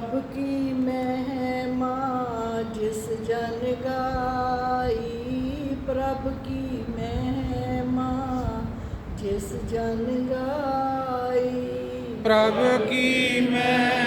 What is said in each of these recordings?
ਰੱਬ ਕੀ ਮਹਿਮਾ ਜਿਸ ਜਨ ਗਾਈ? ਪ੍ਰਭ ਕੀ ਮਹਿਮਾ ਜਿਸ ਜਨ ਗਾਈ? ਪ੍ਰਭ ਕੀ ਮਹਿਮਾ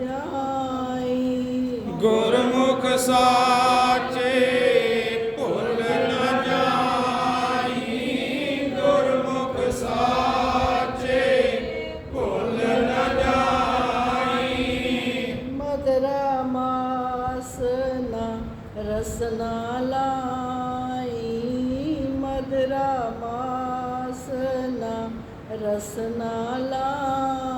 ਜਾਈ ਗੁਰਮੁਖ ਸਾਚੇ ਭੁੱਲ ਨ ਜਾਈ। ਗੁਰਮੁਖ ਸਾਚੇ ਭੁੱਲ ਨ ਜਾਈ। ਮਦਰਾ ਮਾਸ ਨਾ ਰਸਨਾ ਲਾਈ। ਮਦਰਾ ਮਾਸ ਨਾ ਰਸਨਾ ਲਾਈ।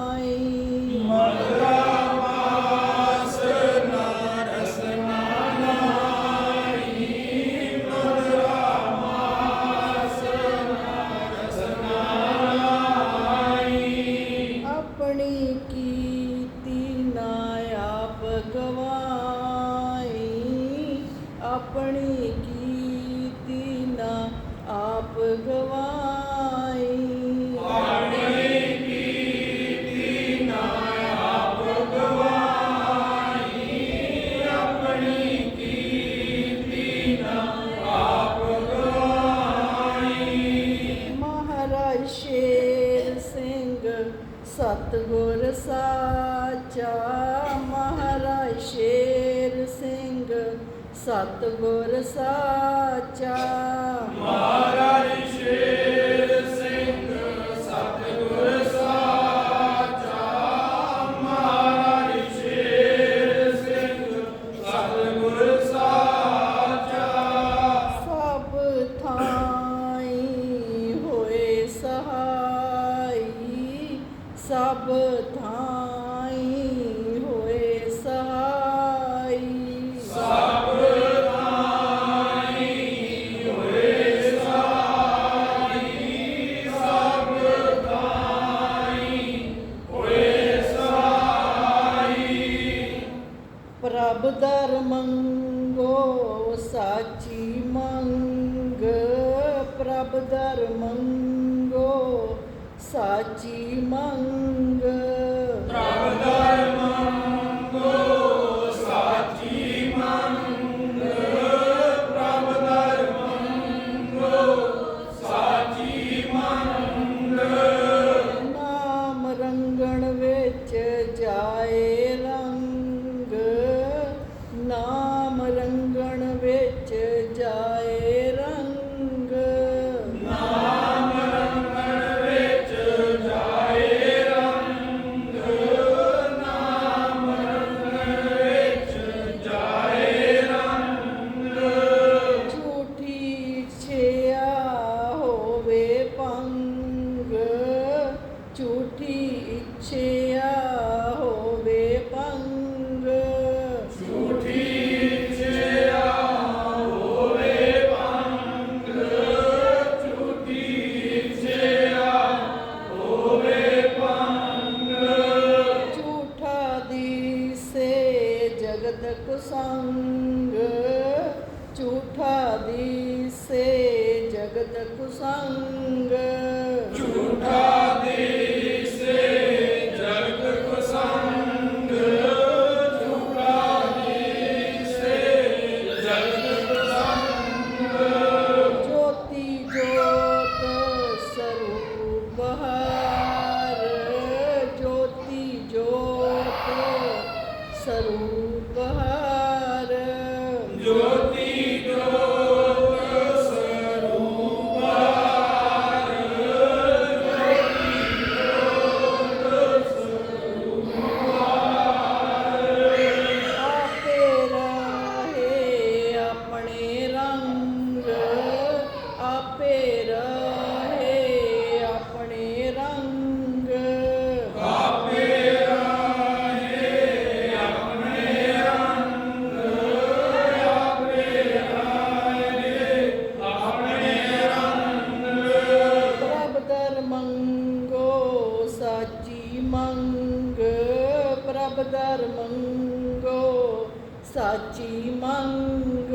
ਸਤਗੁਰ ਸਾਚਾ ਮਹਾਰਾਜ ਸ਼ੇਰ ਸਿੰਘ ਸਤਗੁਰ ਸਾਚਾ ਮਹਾਰਾਜ ਸ਼ੇਰ ਰੱਬ ਦਰ ਮੰਗੋ ਸਾਚੀ ਮੰਗ 所有 ਦਰ ਮੰਗੋ ਸਾਚੀ ਮੰਗ